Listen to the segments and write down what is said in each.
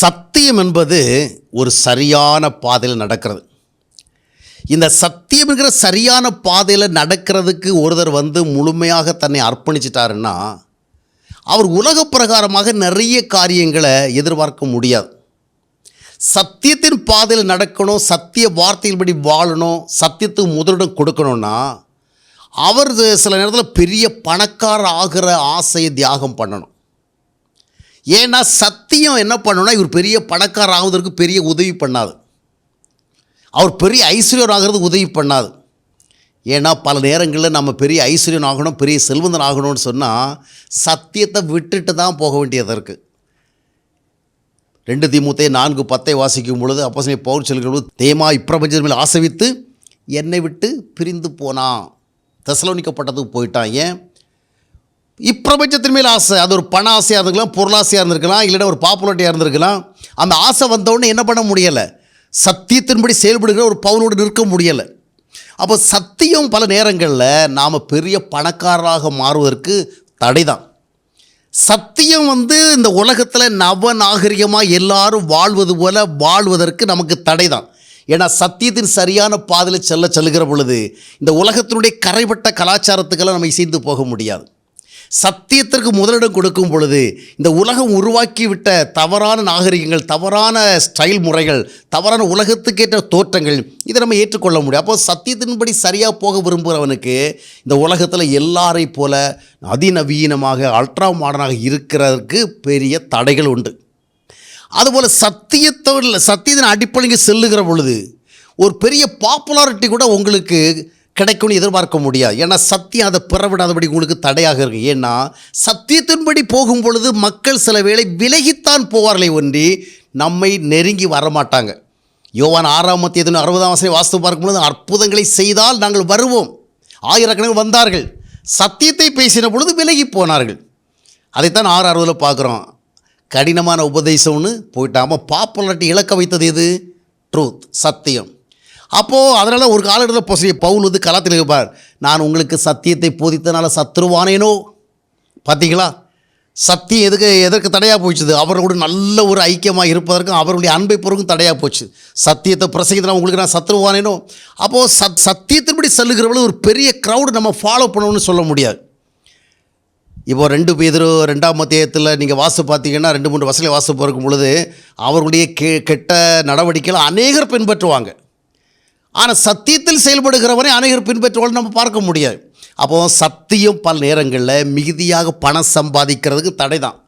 சத்தியம் என்பது ஒரு சரியான பாதையில் நடக்கிறது. இந்த சத்தியம் என்கிற சரியான பாதையில் நடக்கிறதுக்கு ஒருத்தர் வந்து முழுமையாக தன்னை அர்ப்பணிச்சிட்டாருன்னா அவர் உலக பிரகாரமாக நிறைய காரியங்களை எதிர்பார்க்க முடியாது. சத்தியத்தின் பாதையில் நடக்கணும் சத்திய வார்த்தையின்படி வாழணும் சத்தியத்துக்கு முதலிடம் கொடுக்கணும்னா அவர் சில நேரத்தில் பெரிய பணக்கார ஆகிற ஆசையை தியாகம் பண்ணணும். ஏன்னா சத்தியம் என்ன பண்ணணும்னா இவர் பெரிய பணக்காரர் ஆகுவதற்கு பெரிய உதவி பண்ணாது. அவர் பெரிய ஐஸ்வர்யர் ஆகிறதுக்கு உதவி பண்ணாது. ஏன்னா பல நேரங்களில் நம்ம பெரிய ஐஸ்வர்யன் ஆகணும் பெரிய செல்வந்தன் ஆகணும்னு சொன்னால் சத்தியத்தை விட்டுட்டு தான் போக வேண்டியது இருக்குது ரெண்டு திமுத்தை நான்கு பத்தை வாசிக்கும் பொழுது அப்போ பவுல் சொல்கிற பொழுது தேமா இப்பிரபஞ்சத்தின் மேல் ஆசைவித்து என்னை விட்டு பிரிந்து போனான். தசலோனிக்கப்பட்டதுக்கு போயிட்டான். ஏன்? இப்பிரபஞ்சத்தின் மேல் ஆசை. அது ஒரு பண ஆசையாக இருந்திருக்கலாம் பொருளாசையாக இருந்திருக்கலாம் இல்லைன்னா ஒரு பாப்புலாரிட்டியாக இருந்திருக்கலாம். அந்த ஆசை வந்தவுடனே என்ன பண்ண முடியலை? சத்தியத்தின்படி செயல்படுகிற ஒரு பவுனோடு நிற்க முடியலை. அப்போ சத்தியம் பல நேரங்களில் நாம் பெரிய பணக்காரராக மாறுவதற்கு தடை தான் சத்தியம் வந்து இந்த உலகத்தில் நவ நாகரிகமாக எல்லாரும் வாழ்வது போல வாழ்வதற்கு நமக்கு தடை தான் ஏன்னா சத்தியத்தின் சரியான பாதையில் செல்ல செல்லுகிற பொழுது இந்த உலகத்தினுடைய கரைப்பட்ட கலாச்சாரத்துக்கெல்லாம் நம்ம இசைந்து போக முடியாது. சத்தியத்திற்கு முதலிடம் கொடுக்கும் பொழுது இந்த உலகம் உருவாக்கிவிட்ட தவறான நாகரிகங்கள் தவறான ஸ்டைல் முறைகள் தவறான உலகத்துக்கேற்ற தோற்றங்கள் இதை நம்ம ஏற்றுக்கொள்ள முடியும். அப்போ சத்தியத்தின்படி சரியாக போக விரும்புகிறவனுக்கு இந்த உலகத்தில் எல்லாரை போல அதிநவீனமாக அல்ட்ரா மாடர்னாக இருக்கிறதுக்கு பெரிய தடைகள் உண்டு. அதுபோல் சத்தியத்தோடு சத்தியத்தின் அடிப்படையில் செல்லுகிற பொழுது ஒரு பெரிய பாப்புலாரிட்டி கூட உங்களுக்கு கிடைக்கும்னு எதிர்பார்க்க முடியாது. ஏன்னா சத்தியம் அதை பிறவிடாதபடி உங்களுக்கு தடையாக இருக்குது ஏன்னா சத்தியத்தின்படி போகும் பொழுது மக்கள் சில வேளை விலகித்தான் போவார்களே ஒன்றி நம்மை நெருங்கி வரமாட்டாங்க. யோவான் ஆறாம் மத்தியத்தின் அறுபதாம் வசதி வாஸ்து பார்க்கும்பொழுது அற்புதங்களை செய்தால் நாங்கள் வருவோம். ஆயிரக்கணக்கில் வந்தார்கள். சத்தியத்தை பேசின பொழுது விலகி போனார்கள். அதைத்தான் ஆறு அறுபதில் பார்க்குறோம். கடினமான உபதேசம்னு போயிட்டாமல் பாப்புலாரிட்டி இழக்க வைத்தது எது? ட்ரூத் சத்தியம். அப்போது அதனால் ஒரு காலகட்டத்தில் பொசி பவுல் வந்து கலாத்தில் இருப்பார் நான் உங்களுக்கு சத்தியத்தை போதித்தனால சத்ருவானேனோ பார்த்தீங்களா சத்தியம் எதுக்கு எதற்கு தடையாக போச்சுது அவரோட நல்ல ஒரு ஐக்கியமாக இருப்பதற்கும் அவருடைய அன்பை பொருக்கும் தடையாக போச்சு. சத்தியத்தை பிரசங்கித்தனா உங்களுக்கு நான் சத்துருவானேனோ? அப்போது சத் சத்தியத்தின்படி செல்லுகிறவளவு ஒரு பெரிய க்ரௌடு நம்ம ஃபாலோ பண்ணணும்னு சொல்ல முடியாது. இப்போ ரெண்டு பேர் ரெண்டாம் மத்தியத்தில் நீங்கள் வாசு பார்த்தீங்கன்னா ரெண்டு மூன்று வசதியில் வாசு பிறக்கும் பொழுது அவர்களுடைய கெ கெட்ட நடவடிக்கைகளை அநேகர் பின்பற்றுவாங்க. ஆனால் சத்தியத்தில் செயல்படுகிறவனை அநேகர் பின்பற்றுவோம் நம்ம பார்க்க முடியாது. அப்போது சத்தியம் பல நேரங்களில் மிகுதியாக பணம் சம்பாதிக்கிறதுக்கு தடை தான்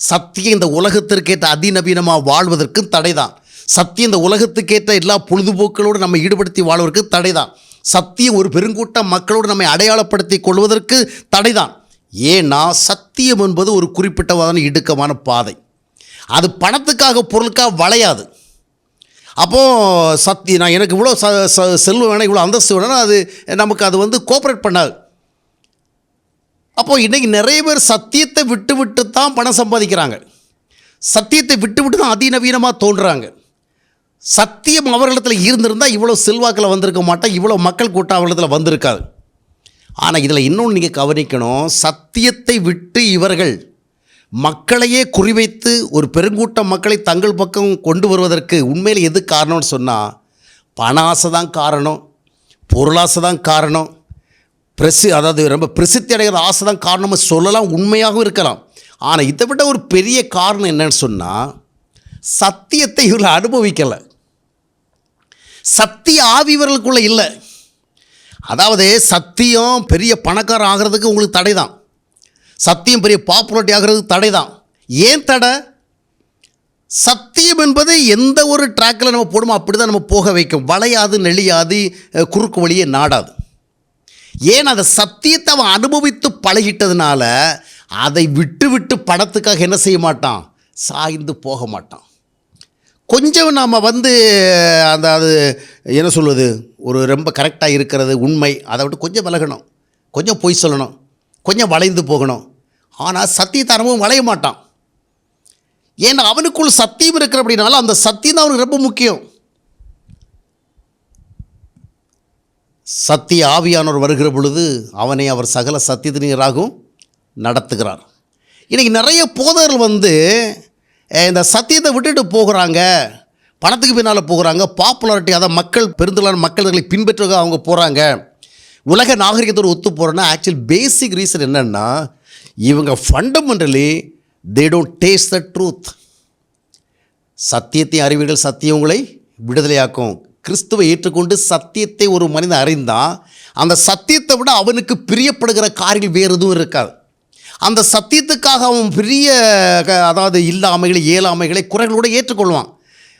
சத்தியம் இந்த உலகத்திற்கேற்ற அதிநவீனமாக வாழ்வதற்கும் தடை தான் சத்தியம் இந்த உலகத்துக்கேற்ற எல்லா பொழுதுபோக்களோடு நம்ம ஈடுபடுத்தி வாழ்வதற்கு தடை தான் சத்தியம் ஒரு பெருங்கூட்டம் மக்களோடு நம்மை அடையாளப்படுத்தி கொள்வதற்கு தடை தான் ஏன்னா சத்தியம் என்பது ஒரு குறிப்பிட்டவாதான இடுக்கமான பாதை. அது பணத்துக்காக பொருளுக்காக வளையாது. அப்போது சத்தி நான் எனக்கு இவ்வளோ ச ச செல்வம் வேணும் இவ்வளோ அந்தஸ்து வேணும்னா அது நமக்கு அது வந்து கோஆப்ரேட் பண்ணாது. அப்போது இன்றைக்கி நிறைய பேர் சத்தியத்தை விட்டு விட்டு தான் பணம் சம்பாதிக்கிறாங்க. சத்தியத்தை விட்டு விட்டு தான் அதிநவீனமாக தோன்றுறாங்க சத்தியம் அவர்களிடத்தில் இருந்திருந்தால் இவ்வளோ செல்வாக்கில் வந்திருக்க மாட்டேன் இவ்வளோ மக்கள் கூட்டம் அவர்களிடத்தில் வந்திருக்காது. ஆனால் இதில் இன்னொன்று நீங்கள் கவனிக்கணும் சத்தியத்தை விட்டு இவர்கள் மக்களையே குறிவைத்து ஒரு பெருங்கூட்டம் மக்களை தங்கள் பக்கம் கொண்டு வருவதற்கு உண்மையில் எது காரணம்னு சொன்னால் பண ஆசை தான் காரணம் பொருளாசை தான் காரணம் பிரசி அதாவது ரொம்ப பிரசித்தி அடைகிற ஆசை தான் காரணமாக சொல்லலாம் உண்மையாகவும் இருக்கலாம். ஆனால் இதை விட ஒரு பெரிய காரணம் என்னன்னு சொன்னால் சத்தியத்தை இவர்கள் அனுபவிக்கலை. சத்திய ஆவி இவர்களுக்குள்ளே இல்லை. அதாவது சத்தியம் பெரிய பணக்காரன் ஆகிறதுக்கு உங்களுக்கு தடை தான் சத்தியம் பெரிய பாப்புலாரிட்டி ஆகிறது தடை தான் ஏன் தடை? சத்தியம் என்பது எந்த ஒரு ட்ராக்கில் நம்ம போடுமோ அப்படி தான் நம்ம போக வைக்கும். வளையாது நெளியாது குறுக்கு வழியே நாடாது. ஏன் அதை சத்தியத்தை அவன் அனுபவித்து பழகிட்டதுனால அதை விட்டு விட்டு படத்துக்காக என்ன செய்ய மாட்டான்? சாய்ந்து போக மாட்டான். கொஞ்சம் நாம் வந்து அந்த அது என்ன சொல்வது? ஒரு ரொம்ப கரெக்டாக இருக்கிறது உண்மை. அதை விட்டு கொஞ்சம் விலகணும். கொஞ்சம் பொய் சொல்லணும். கொஞ்சம் வளைந்து போகணும். ஆனால் சத்தியத்தை வளைய மாட்டான். ஏன்னா அவனுக்குள் சத்தியம் இருக்கிற அப்படின்னால அந்த சத்தியம் தான் அவனுக்கு ரொம்ப முக்கியம். சத்திய ஆவியானவர் வருகிற பொழுது அவனை அவர் சகல சத்தியத்தினராகவும் நடத்துகிறார். இன்றைக்கி நிறைய போதகர்கள் வந்து இந்த சத்தியத்தை விட்டுட்டு போகிறாங்க. பணத்துக்கு பின்னால் போகிறாங்க. பாப்புலாரிட்டி அதான் மக்கள் பெருந்தலான மக்கள்களை பின்பற்றுவதாக அவங்க போகிறாங்க உலக நாகரிகத்தோடு ஒத்து போகிறோன்னா ஆக்சுவல் பேசிக் ரீசன் என்னென்னா இவங்க fundamentally they don't taste the truth சத்தியத்தை அறிவீர்கள் சத்தியம் உங்களை விடுதலையாக்கும். கிறிஸ்துவை ஏற்றுக்கொண்டு சத்தியத்தை ஒரு மனிதன் அறிந்தான் அந்த சத்தியத்தை விட அவனுக்கு பிரியப்படுகிற காரியங்கள் வேறு எதுவும் இருக்காது. அந்த சத்தியத்துக்காக அவன் பெரிய அதாவது இல்லாமைகளை இயலாமைகளை குறைகளோடு ஏற்றுக்கொள்வான்.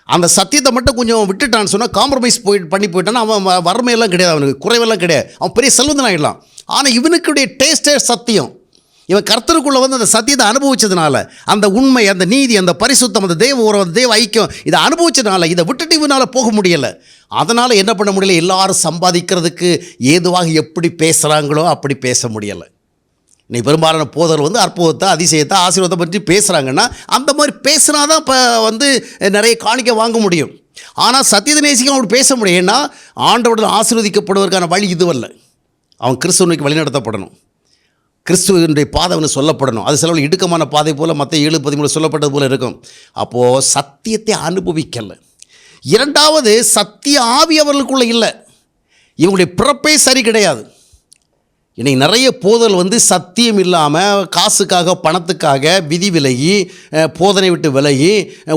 அந்த சத்தியத்தை மட்டும் கொஞ்சம் விட்டுட்டான்னு சொன்னால் காம்ப்ரமைஸ் போய் பண்ணி போயிட்டான்னா அவன் வறுமையெல்லாம் கிடையாது அவனுக்கு. குறைவெல்லாம் கிடையாது. அவன் பெரிய செல்வந்தன் ஆகிடலாம் ஆனால் இவனுக்குடைய டேஸ்டே சத்தியம். இவன் கர்த்தருக்குள்ளே வந்து அந்த சத்தியத்தை அனுபவிச்சதுனால அந்த உண்மை அந்த நீதி அந்த பரிசுத்தம் அந்த தெய்வ உறவு அந்த தெய்வ ஐக்கியம் இதை அனுபவிச்சதுனால இதை விட்டுட்டு இவனால் போக முடியலை. அதனால் என்ன பண்ண முடியல? எல்லாரும் சம்பாதிக்கிறதுக்கு ஏதுவாக எப்படி பேசுகிறாங்களோ அப்படி பேச முடியலை. நீ பெரும்பாலான போதர் வந்து அற்புதத்தை அதிசயத்தை ஆசீர்வாதத்தை பற்றி பேசுகிறாங்கன்னா அந்த மாதிரி பேசுனா தான் இப்போ வந்து நிறைய காணிக்க வாங்க முடியும். ஆனால் சத்தியத்தை நேசிக்கும் அப்படி பேச முடியும். ஏன்னா ஆண்டவுடன் ஆசீர்வதிக்கப்படுவதற்கான வழி இதுவல்ல. அவன் கிறிஸ்துவனுக்கு வழிநடத்தப்படணும். கிறிஸ்துவனுடைய பாதை சொல்லப்படணும். அது சிலவர்கள் இடுக்கமான பாதை போல் மற்ற ஏழு பதிமூணு சொல்லப்பட்டது போல் இருக்கும். அப்போது சத்தியத்தை அனுபவிக்கலை. இரண்டாவது சத்திய ஆவி அவர்களுக்குள்ளே இல்லை. இவங்களுடைய பிறப்பே சரி கிடையாது. இன்றைக்கி நிறைய போதல் வந்து சத்தியம் இல்லாமல் காசுக்காக பணத்துக்காக விதி விலகி போதனை விட்டு விலகி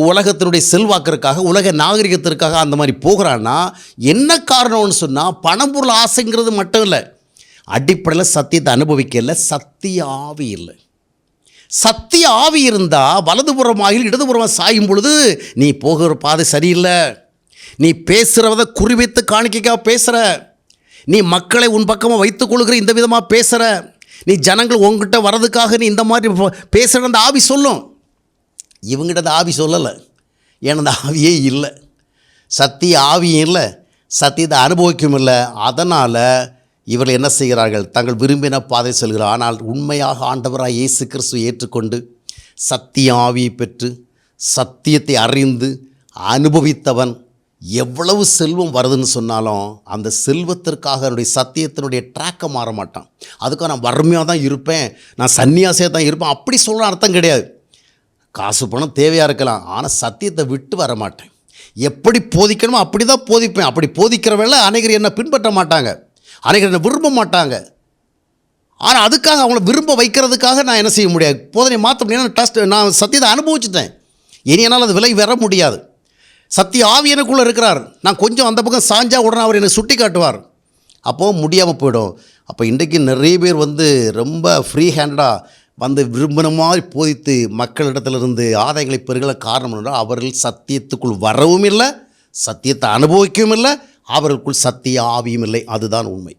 உலகத்தினுடைய செல்வாக்கிற்காக உலக நாகரிகத்திற்காக அந்த மாதிரி போகிறான்னா என்ன காரணம்னு சொன்னால் பணம் பொருள் ஆசைங்கிறது மட்டும் இல்லை. அடிப்படையில் சத்தியத்தை அனுபவிக்கல சத்திய ஆவி இல்லை. சத்திய ஆவி இருந்தால் வலதுபுறமாக இடதுபுறமாக சாயும் பொழுது நீ போகிற பாதை சரியில்லை. நீ பேசுகிறத குறிவைத்து காணிக்கைக்காக பேசுகிற நீ மக்களை உன் பக்கமாக வைத்துக் கொள்கிற இந்த விதமாக பேசுகிற நீ ஜனங்கள் உங்ககிட்ட வர்றதுக்காக நீ இந்த மாதிரி பேசுகிற அந்த ஆவி சொல்லும். இவங்கிட்ட அந்த ஆவி சொல்லலை. ஏன்னா அந்த ஆவியே இல்லை. சத்திய ஆவியும் இல்லை. சத்தியத்தை அனுபவிக்கும் இல்லை. அதனால் இவர்கள் என்ன செய்கிறார்கள்? தங்கள் விரும்பின பாதை செல்கிறார் ஆனால் உண்மையாக ஆண்டவராக இயேசு கிறிஸ்துவை ஏற்றுக்கொண்டு சத்திய ஆவியை பெற்று சத்தியத்தை அறிந்து அனுபவித்தவன் எவ்வளவு செல்வம் வருதுன்னு சொன்னாலும் அந்த செல்வத்திற்காக என்னுடைய சத்தியத்தினுடைய ட்ராக்கை மாற மாட்டான். அதுக்காக நான் வறுமையாக தான் இருப்பேன். நான் சன்னியாசியாக தான் இருப்பேன். அப்படி சொல்கிற அர்த்தம் கிடையாது. காசு பணம் தேவையாக இருக்கலாம். ஆனால் சத்தியத்தை விட்டு வர மாட்டேன். எப்படி போதிக்கணுமோ அப்படி தான் போதிப்பேன். அப்படி போதிக்கிற வேலை அநேகர் என்னை பின்பற்ற மாட்டாங்க. அநேகர் என்னை விரும்ப மாட்டாங்க. ஆனால் அதுக்காக அவங்கள விரும்ப வைக்கிறதுக்காக நான் என்ன செய்ய முடியாது. போதனை மாற்ற முடியாது. டஸ்ட் நான் சத்தியத்தை அனுபவிச்சுட்டேன். இனி என்னால் அது விலை வர முடியாது. சத்திய ஆவி எனக்குள்ளே இருக்கிறார். நான் கொஞ்சம் அந்த பக்கம் சாஞ்சா உடனே அவர் என்னை சுட்டி காட்டுவார். அப்போது முடியாமல் போயிடும். அப்போ இன்றைக்கு நிறைய பேர் வந்து ரொம்ப ஃப்ரீ ஹேண்டடாக வந்து விரும்பின மாதிரி போதித்து மக்களிடத்திலிருந்து ஆதாயங்களை பெருகல காரணம் அவர்கள் சத்தியத்துக்குள் வரவும் இல்லை சத்தியத்தை அனுபவிக்கவும் இல்லை அவர்களுக்குள் சத்திய ஆவியும் இல்லை. அதுதான் உண்மை.